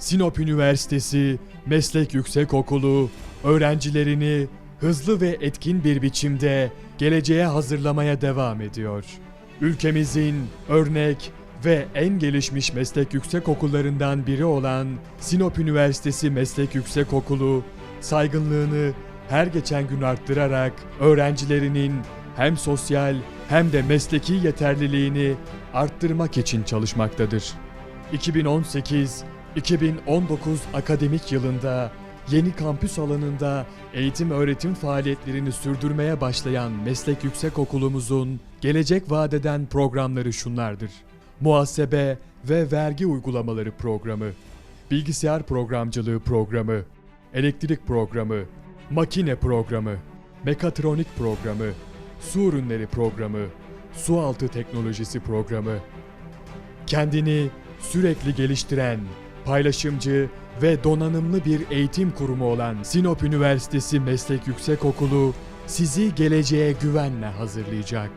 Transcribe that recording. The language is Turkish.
Sinop Üniversitesi Meslek Yüksekokulu öğrencilerini hızlı ve etkin bir biçimde geleceğe hazırlamaya devam ediyor. Ülkemizin örnek ve en gelişmiş meslek yüksekokullarından biri olan Sinop Üniversitesi Meslek Yüksekokulu saygınlığını her geçen gün arttırarak öğrencilerinin hem sosyal hem de mesleki yeterliliğini arttırmak için çalışmaktadır. 2018-2019 akademik yılında yeni kampüs alanında eğitim öğretim faaliyetlerini sürdürmeye başlayan meslek yüksekokulumuzun gelecek vadeden programları şunlardır. Muhasebe ve vergi uygulamaları programı, bilgisayar programcılığı programı, elektrik programı, makine programı, mekatronik programı, su ürünleri programı, su altı teknolojisi programı, kendini sürekli geliştiren, paylaşımcı ve donanımlı bir eğitim kurumu olan Sinop Üniversitesi Meslek Yüksekokulu sizi geleceğe güvenle hazırlayacak.